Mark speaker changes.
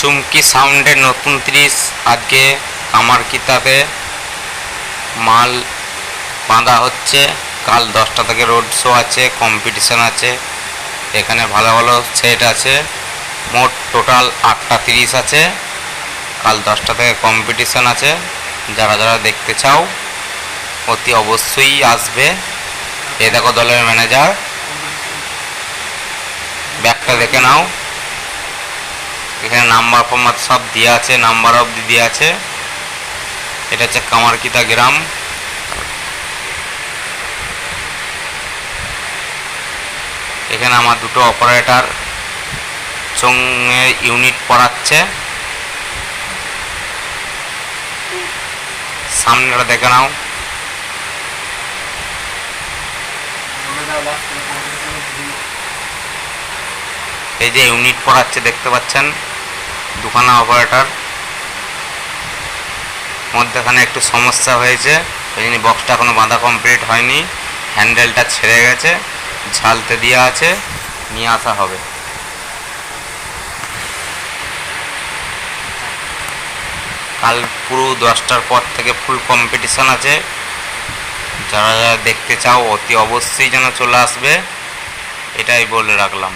Speaker 1: চুমকি সাউন্ডের নতুন ত্রিশ। আজকে আমার কিতাবে মাল বাঁধা হচ্ছে। কাল দশটা থেকে রোড শো আছে কম্পিটিশন আছে। এখানে ভালো ভালো সেট আছে। মোট টোটাল আটটা তিরিশ আছে। কাল দশটা থেকে কম্পিটিশন আছে। যারা যারা দেখতে চাও, অতি অবশ্যই আসবে। এ দেখো দলের ম্যানেজার ব্যাগটা দেখে নাও। এখানে নাম্বার ফম্বার সব দেওয়া আছে, নাম্বার অবধি দেওয়া আছে। এটা হচ্ছে কামারকিতা গ্রাম। এখানে আমার দুটো অপারেটর চোঙে ইউনিট পড়াচ্ছে। সামনেটা দেখে নাও। এই যে ইউনিট পড়াচ্ছে, দেখতে পাচ্ছেন? দুখানা অপারেটর মধ্যেখানে একটু সমস্যা হয়েছে ওই জন্য বক্সটা এখনও বাঁধা কমপ্লিট হয়নি। হ্যান্ডেলটা ছেড়ে গেছে, ঝালতে দেওয়া আছে, নিয়ে আসা হবে। কাল পুরো দশটার পর থেকে ফুল কম্পিটিশন আছে। যারা যারা দেখতে চাও, অতি অবশ্যই যেন চলে আসবে, এটাই বলে রাখলাম।